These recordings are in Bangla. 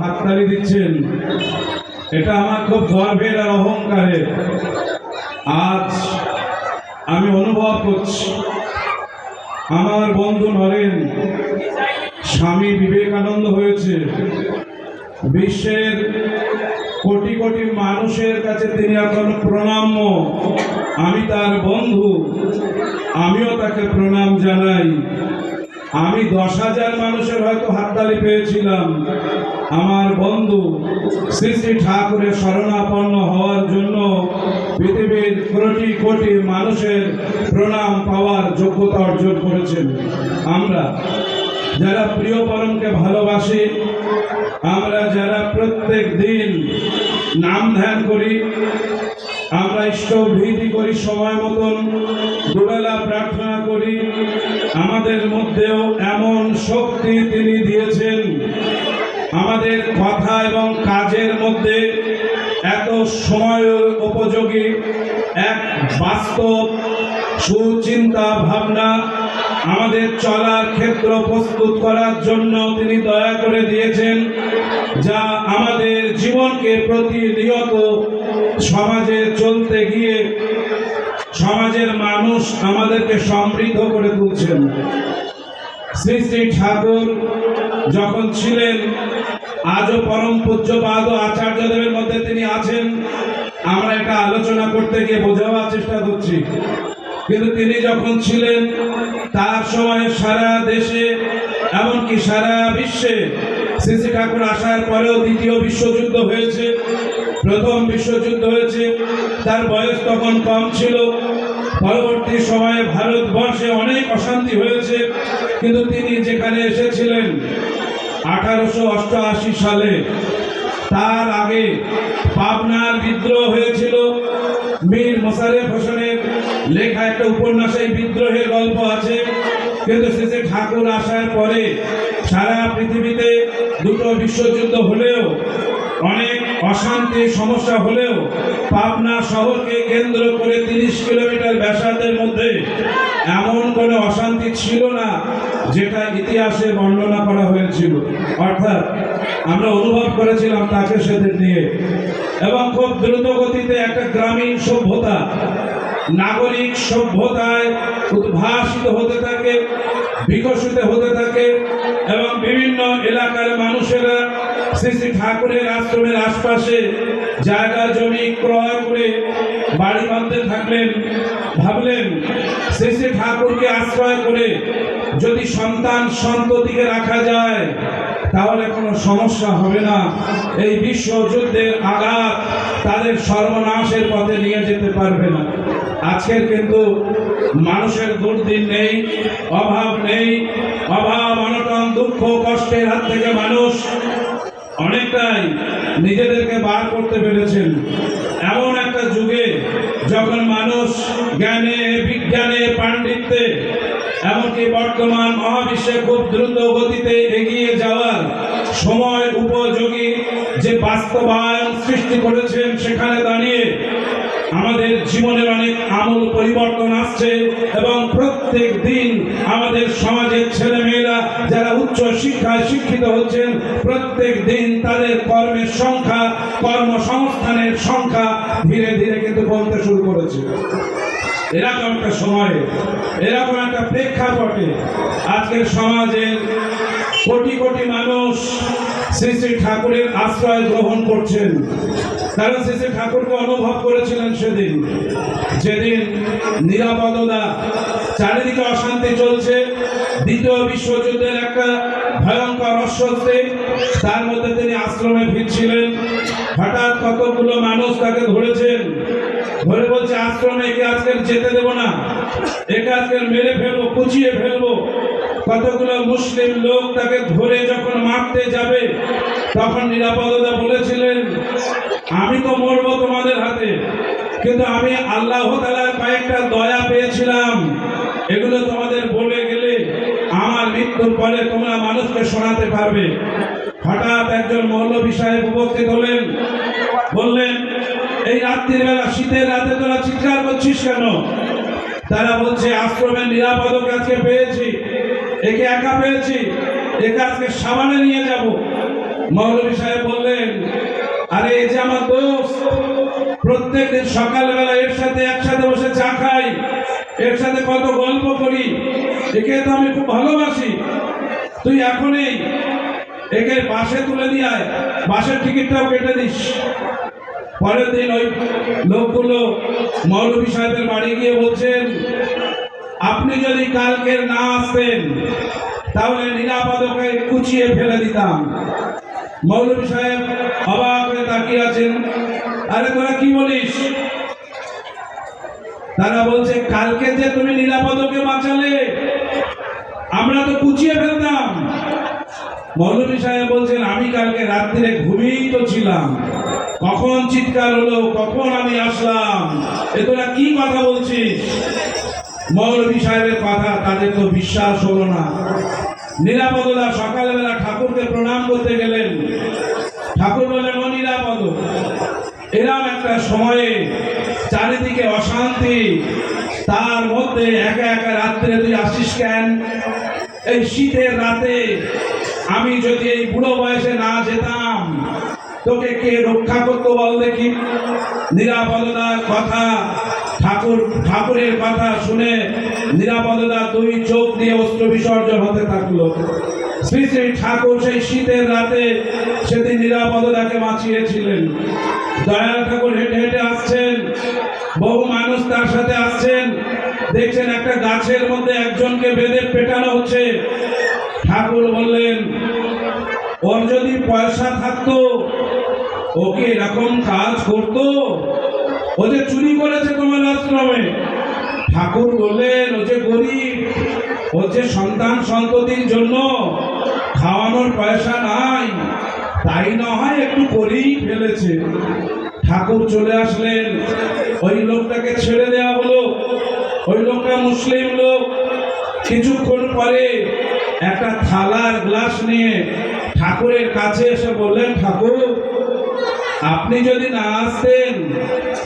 হাততালি দিচ্ছেন। এটা আমার খুব গর্বের আর অহংকারের। আজ আমি অনুভব করছি, আমার বন্ধু নরেন, স্বামী বিবেকানন্দ হয়েছে। বিশ্বের কোটি কোটি মানুষের কাছে তিনি এখন প্রণাম্য। আমি তার বন্ধু, আমিও তাকে প্রণাম জানাই। আমি দশ হাজার মানুষের হয়তো হাততালি পেয়েছিলাম। আমার বন্ধু শ্রী শ্রী ঠাকুরের শরণাপন্ন হওয়ার জন্য পৃথিবীর কোটি কোটি মানুষের প্রণাম পাওয়ার যোগ্যতা অর্জন করেছেন। আমরা যারা প্রিয় পরমকে ভালোবাসি, আমরা যারা প্রত্যেক দিন নাম ধ্যান করি আমরা ইষ্টভৃতি ভীতি করি সময় মতন। দুবেলা প্রার্থনা করি। আমাদের মধ্যেও এমন শক্তি তিনি দিয়েছেন। আমাদের কথা এবং কাজের মধ্যে এত সময় উপযোগী, এক বাস্তব সুচিন্তা ভাবনা আমাদের চলার ক্ষেত্র প্রস্তুত করার জন্য তিনি দয়া করে দিয়েছেন, যা আমাদের জীবনকে প্রতিনিয়ত সমাজে চলতে গিয়ে সমাজের মানুষ আমাদেরকে সমৃদ্ধ করে তুলছেন। শ্রী শ্রী ঠাকুর যখন ছিলেন, আজও পরম পূজ্যপাদ আচার্যদেবের মধ্যে তিনি আছেন, আমরা এটা আলোচনা করতে গিয়ে বোঝাবার চেষ্টা করছি। কিন্তু তিনি যখন ছিলেন, তার সময় সারা দেশে, এমনকি সারা বিশ্বে শ্রী ঠাকুর আসার পরেও দ্বিতীয় বিশ্বযুদ্ধ হয়েছে, প্রথম বিশ্বযুদ্ধ হয়েছে। তার বয়স তখন কম ছিল। পরবর্তী সময়ে ভারতবর্ষে অনেক অশান্তি হয়েছে। কিন্তু তিনি যেখানে এসেছিলেন, আঠারোশো অষ্টআশি সালে, তার আগে পাবনার বিদ্রোহ হয়েছিল। মীর মোশারেফ হোসেনের লেখা একটা উপন্যাসে বিদ্রোহের গল্প আছে। কিন্তু শেষে ঠাকুর আসার পরে সারা পৃথিবীতে দুটো বিশ্বযুদ্ধ হলেও, অনেক অশান্তি সমস্যা হলেও পাবনা শহরকে কেন্দ্র করে তিরিশ কিলোমিটার ব্যাসার্ধের মধ্যে এমন কোনো অশান্তি ছিল না যেটা ইতিহাসে বর্ণনা করা হয়েছিল। অর্থাৎ আমরা অনুভব করেছিলাম তাকে সেদিন নিয়ে। এবং খুব দ্রুত গতিতে একটা গ্রামীণ সভ্যতা, নাগরিক সভ্যতায় উদ্ভাসিত হতে থাকে, বিকশিত হতে থাকে এবং বিভিন্ন এলাকার মানুষেরা শ্রী শ্রী ঠাকুরের আশ্রমের আশপাশে জায়গা, জমি ক্রয় করে বাড়ি বাঁধতে থাকলেন, ভাবলেন শ্রী শ্রী ঠাকুরকে আশ্রয় করে যদি সন্তান সন্ততিকে রাখা যায় তাহলে কোনো সমস্যা হবে না। এই বিশ্বযুদ্ধের আঘাত তাদের সর্বনাশের পথে নিয়ে যেতে পারবে না। আজকের কিন্তু মানুষের দুর্দিন নেই, অভাব নেই, অভাব, অনটন, দুঃখ, কষ্টের হাত থেকে মানুষ অনেকটাই নিজেদেরকে বার করতে পেরেছেন। এমন একটা যুগে যখন মানুষ জ্ঞানে, বিজ্ঞানে, পাণ্ডিত্যে, এমনকি বর্তমান মহাবিশ্বে খুব দ্রুত গতিতে এগিয়ে যাওয়ার সময় উপযোগী যে বাস্তবায়ন সৃষ্টি করেছেন সেখানে দাঁড়িয়ে আমাদের জীবনের অনেক আমূল পরিবর্তন আসছে এবং প্রত্যেক দিন আমাদের সমাজের ছেলেমেয়েরা যারা উচ্চ শিক্ষায় শিক্ষিত হচ্ছেন, প্রত্যেক দিন তাদের কর্মের সংখ্যা, কর্মসংস্থানের সংখ্যা ধীরে ধীরে কিন্তু কমতে শুরু করেছে। এরকম একটা সময়ে, এরকম একটা প্রেক্ষাপটে আজকের সমাজের কোটি কোটি মানুষ শ্রী শ্রী ঠাকুরের আশ্রয় গ্রহণ করছেন। তারা শ্রী শ্রী ঠাকুরকে অনুভব করেছিলেন সেদিন। যেদিন নিরাপদতা, চারিদিকে অশান্তি চলছে, দ্বিতীয় বিশ্বযুদ্ধের একটা ভয়ঙ্কর অস্বস্তি, তার মধ্যে তিনি আশ্রমে ফিরছিলেন। হঠাৎ কতগুলো মানুষ তাকে ধরেছেন। ধরে বলছে, আশ্রমে একে আজকে যেতে দেব না। একে আজকে মেরে ফেলব, কুচিয়ে ফেলব। কতগুলো মুসলিম লোক তাকে ধরে যখন মারতে যাবে, তখন নিরাপদতা বলেছিলেন, আমি তো মরবো তোমাদের হাতে, কিন্তু আমি আল্লাহ তালার কয়েকটা দয়া পেয়েছিলাম। এগুলো তোমাদের বলে গেলে আমার মৃত্যুর পরে তোমরা মানুষকে শোনাতে পারবে। হঠাৎ একজন মৌলবী সাহেব উপস্থিত হলেন, বললেন, এই রাত্রির বেলা শীতের রাতে তোরা চিৎকার করছিস কেন? তারা বলছে, আশ্রমের নিরাপদ আজকে পেয়েছি। একে একা পেয়েছি। একে আজকে সাবানে নিয়ে যাব। মৌলভী সাহেব বললেন, আরে এই যে আমার দোস্ত প্রত্যেকদিন সকালবেলা এর সাথে একসাথে বসে চা খাই। এর সাথে কত গল্প করি। একে তো আমি খুব ভালোবাসি। তুই এখনই একে বাসে তুলে দিয়ে আয়। বাসের টিকিটটাও কেটে দিস। পরের দিন ওই লোকগুলো মৌলভী সাহেবের বাড়ি গিয়ে বলছেন আপনি যদি কালকের না আসতেন, তাহলে নিরাপদকে কুচিয়ে ফেলে দিতাম। মৌলভী সাহেব অবাক হয়ে তাকিয়ে আছেন। আরে তোরা কি বলিস? তারা বলছে, কালকে যে তুমি নিরাপদকে বাঁচালে, আমরা তো কুচিয়ে ফেলতাম। মৌলভী সাহেব বলছেন, আমি কালকে রাত্রে ঘুমিয়েই তো ছিলাম। কখন চিৎকার হলো, কখন আমি আসলাম? এ তোরা কি কথা বলছিস? মৌলভী সাহেবের কথা তাদের তো বিশ্বাস হলো না। নিরাপদা সকালবেলা ঠাকুরকে প্রণাম করতে গেলেন। ঠাকুর বললেন, ও নিরাপদ এরম একটা সময়ে চারিদিকে অশান্তি। তার মধ্যে একা একা রাত্রে তুই আসিস কেন? এই শীতের রাতে আমি যদি এই বুড়ো বয়সে না যেতাম, তোকে কে রক্ষা করতো বল দেখি? নিরাপদতার কথা ঠাকুর, ঠাকুরের কথা শুনে নিরাপদতা দুই চোখ দিয়ে অস্ত্র বিসর্জন হতে থাকল। শ্রী শ্রী ঠাকুর সেই শীতের রাতে সেদিন নিরাপদতাকে বাঁচিয়েছিলেন। দয়াল ঠাকুর হেঁটে হেঁটে আসছেন, বহু মানুষ তার সাথে আসছেন। দেখছেন একটা গাছের মধ্যে একজনকে বেঁধে পেটানো হচ্ছে। ঠাকুর বললেন, ওর যদি পয়সা থাকতো ওকে এরকম কাজ করতো? ও যে চুরি করেছে তোমার আশ্রমে ঠাকুর বললেন, ও যে গরিব, ও যে সন্তান সন্ততির জন্য খাওয়ানোর পয়সা নাই, তাই না হয় একটু করেই ফেলেছে। ঠাকুর চলে আসলেন, ওই লোকটাকে ছেড়ে দেওয়া হলো। ওই লোকটা মুসলিম লোক। কিছুক্ষণ পরে একটা থালার গ্লাস নিয়ে ঠাকুরের কাছে এসে বললেন, ঠাকুর আপনি যদি না আসতেন,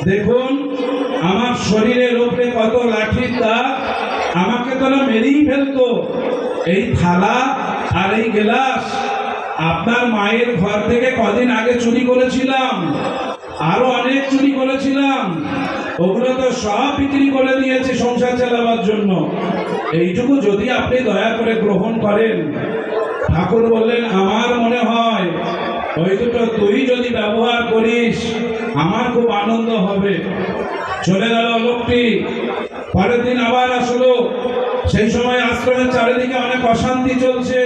দেখুন, আমার শরীরের উপরে কত লাঠির দাগ আমাকে তারা মেরেই ফেলতো। এই থালা আর এই গ্লাস আপনার মায়ের ঘর থেকে কদিন আগে চুরি করেছিলাম। আরও অনেক চুরি করেছিলাম। ওগুলো তো সব বিক্রি করে দিয়েছে সংসার চালাবার জন্য। এইটুকু যদি আপনি দয়া করে গ্রহণ করেন। ঠাকুর বললেন, আমার মনে হয় ওই দুটো তুই যদি ব্যবহার করিস, আমার খুব আনন্দ হবে। চলে গেল লোকটি। পরের দিন আবার আসলো। সেই সময় আশ্রমের চারিদিকে অনেক অশান্তি চলছে।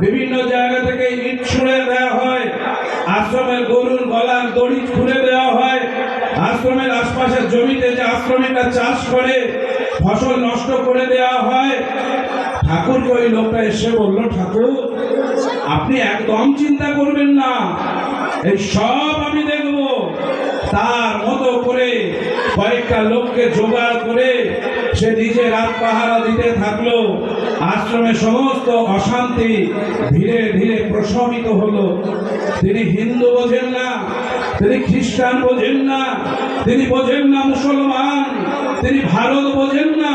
বিভিন্ন জায়গা থেকে ইট ছুঁড়ে দেওয়া হয়। আশ্রমের গরুর গলার দড়ি খুলে দেওয়া হয়। আশ্রমের আশপাশের জমিতে যে আশ্রমিকরা চাষ করে, ফসল নষ্ট করে দেওয়া হয়। ঠাকুরকে ওই লোকটা এসে বলল, ঠাকুর আপনি একদম চিন্তা করবেন না। এই সব আমি দেখব। তার মতো করে কয়েকটা লোককে জোগাড় করে সে নিজে রাত পাহারা দিতে থাকল। আশ্রমে সমস্ত অশান্তি ধীরে ধীরে প্রশমিত হলো। তিনি হিন্দু বোঝেন না, তিনি খ্রিস্টান বোঝেন না, তিনি বোঝেন না মুসলমান, তিনি ভারত বোঝেন না,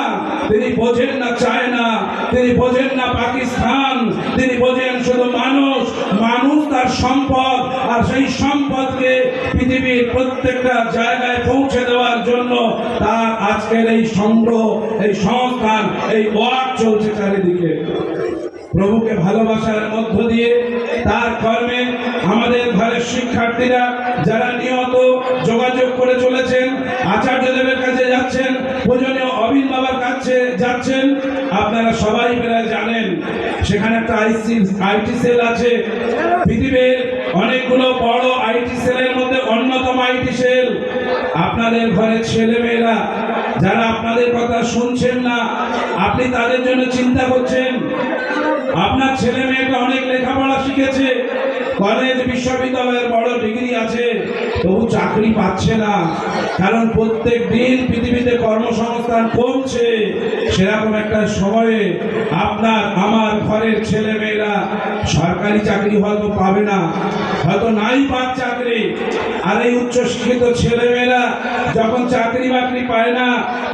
তিনি বোঝেন না চায়না, তিনি বোঝেন না পাকিস্তান। তিনি বোঝেন শুধু মানুষ মানুষ তার সম্পদ, আর সেই সম্পদকে পৃথিবীর প্রত্যেকটা জায়গায় পৌঁছে দেওয়ার জন্য তার আজকের এই সংগ্রহ এই সংস্থান, এই ওয়ার্ক চলছে চারিদিকে। প্রভুকে ভালোবাসার মধ্য দিয়ে তার কর্মে আমাদের ঘরের শিক্ষার্থীরা যারা নিয়ত যোগাযোগ করে চলেছেন, আচার্যদেবের কাছে যাচ্ছেন, পূজনীয় অবিন বাবার কাছে যাচ্ছেন, আপনারা সবাই একটা আইসি আইটি সেল আছে। পৃথিবীর অনেকগুলো বড় আইটি সেলের মধ্যে অন্যতম আইটি সেল আপনাদের ঘরের ছেলেমেয়েরা। যারা আপনাদের কথা শুনছেন না, আপনি তাদের জন্য চিন্তা করছেন। আপনার ছেলে মেয়েটা অনেক লেখাপড়া শিখেছে। কলেজ বিশ্ববিদ্যালয়ের বড় ডিগ্রি আছে, তবু চাকরি পাচ্ছে না। কারণ প্রত্যেক দিন পৃথিবীতে কর্মসংস্থান কমছে। সেরকম একটা সময়ে আপনার, আমার ঘরের ছেলে মেয়েরা সরকারি চাকরি হয়তো পাবে না, হয়তো নাই পাক চাকরি। আর এই উচ্চশিক্ষিত ছেলেমেয়েরা যখন চাকরি বাকরি পায় না,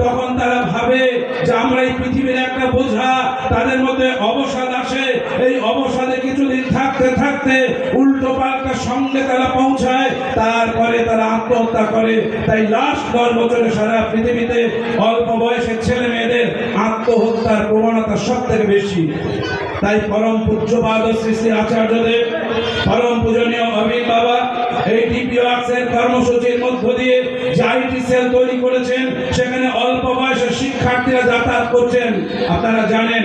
তখন তারা ভাবে যে আমরা এই পৃথিবীর একটা বোঝা, তাদের মধ্যে অবসাদ আসে। এই অবসাদে কিছুদিন থাকতে থাকতে উল্টো পাল্টা সঙ্গে তারা পৌঁছায়। তারপরে তারা আত্মহত্যা করে। তাই লাস্ট দশ বছরে সারা পৃথিবীতে অল্প বয়সের ছেলে মেয়েদের আত্মহত্যার প্রবণতা সব থেকে বেশি। তাই পরম পূজ্যবাদ শ্রী শ্রী আচার্যদেব, পরম পূজনীয় অমিত বাবা এই ডিপিওয়ার্সের কর্মসূচির মধ্য দিয়ে যে আইটি সেল তৈরি করেছেন, সেখানে অল্প বয়সের শিক্ষার্থীরা যাতায়াত করছেন। আপনারা জানেন,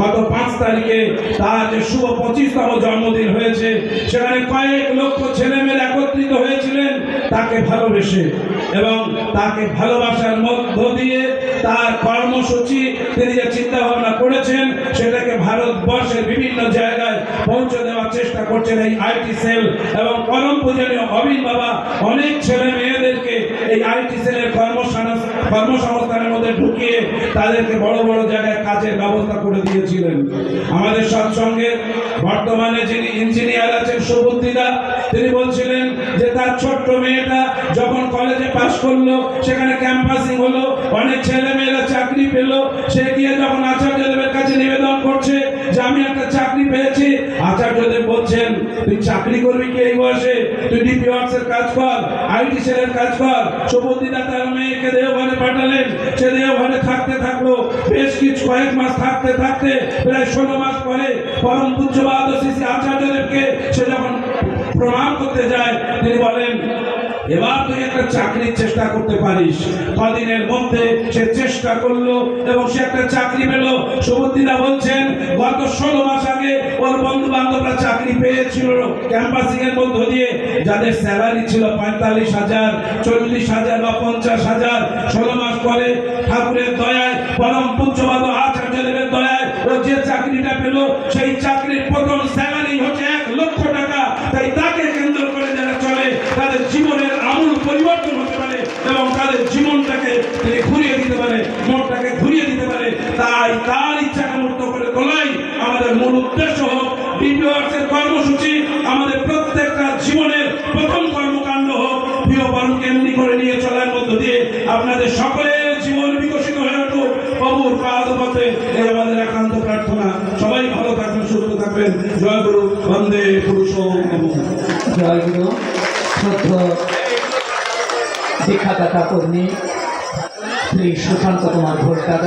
গত পাঁচ তারিখে তার যে শুভ পঁচিশতম জন্মদিন হয়েছে, সেখানে কয়েক লক্ষ ছেলেমেয়েরা একত্রিত হয়েছিলেন তাকে ভালোবেসে এবং তাকে ভালোবাসার মধ্য দিয়ে তার কর্মসূচি তিনি যে চিন্তা ভাবনা করেছেন, সেটাকে ভারতবর্ষের বিভিন্ন জায়গায় করছেন এই আইটি সেল এবং পরম পূজনীয় অবিন বাবা, অনেক ছেলে মেয়েদেরকে এই আইটি সেলের কর্মসংস্থানের মধ্যে ঢুকিয়ে তাদেরকে বড় বড় জায়গায় কাজের ব্যবস্থা করে দিয়েছিলেন। আমাদের সৎসঙ্গে বর্তমানে যিনি ইঞ্জিনিয়ার আছেন সুবুদ্দিদা তিনি বলছিলেন যে তার ছোট্ট মেয়েটা যখন পাশ করল, সেখানে ক্যাম্পাসিং হলো, অনেক ছেলে মেয়েরা চাকরি পেল, সে গিয়ে যখন আচার্যদেবের কাছে নিবেদন করছে যে আমি একটা চাকরি পেয়েছি আচার্যদেব বলছেন, তুই চাকরি করবি কি এই বয়সে? তুই ডিপি ওয়ার্কসের কাজ কর আইটি সেলের কাজ কর। সুবুদ্দিদা তার মেয়েকে দেওঘরে পাঠালেন, সে দেওঘরে থাকতে থাকল, বেশ কিছু কয়েক মাস থাকতে থাকতে, প্রায় ষোলো মাস পরে পরম পূজ্যবাদ শ্রী আচার্যদেবকে সে যখন প্রণাম করতে যায়, তিনি বলেন এবার তুই একটা চাকরির চেষ্টা করতে পারিস। কদিনের মধ্যে সে চেষ্টা করল এবং সে একটা চাকরি পেল। সুবুদ্দিদা বলছেন, গত ষোলো মাস আগে ওর বন্ধু বান্ধবরা চাকরি পেয়েছিল ক্যাম্পাসিং এর মধ্য দিয়ে। যাদের স্যালারি ছিল পঁয়তাল্লিশ হাজার, চল্লিশ হাজার বা পঞ্চাশ হাজার। ষোলো মাস পরে ঠাকুরের দয়ায়, পরম পূজ্যবাদ আচার্যদেবের দয়ায় ও যে চাকরিটা পেল, সেই চাকরির প্রথম স্যালারি হচ্ছে এক লক্ষ টাকা তাই তাকে কেন্দ্র করে যারা চলে তাদের জীবনের আমূল পরিবর্তন হতে পারে এবং তাদের তিনি ঘুরিয়ে দিতে পারে, মনটাকে ঘুরিয়ে দিতে পারে, তাই তার ইচ্ছাকে মুক্ত করে তোলাই আমাদের মূল উদ্দেশ্য হোক। ডিপিওয়ার্সের কর্মসূচি। আমাদের প্রত্যেকটা জীবনের প্রথম কর্মকাণ্ড হোক। প্রিয় এমনি করে নিয়ে চলার মধ্য দিয়ে আপনাদের সকলের জীবন বিকশিত হয়ে উঠুক। প্রভুর পাদ পথে এই আমাদের একান্ত প্রার্থনা। সবাই ভালো থাকবেন, সুস্থ থাকবেন। জয় গুরু, বন্দে পুরুষোত্তম জয় গুরু। শিক্ষাদাতা কর্মী। শ্রী সুশান্ত কুমার ঘোষ দাদা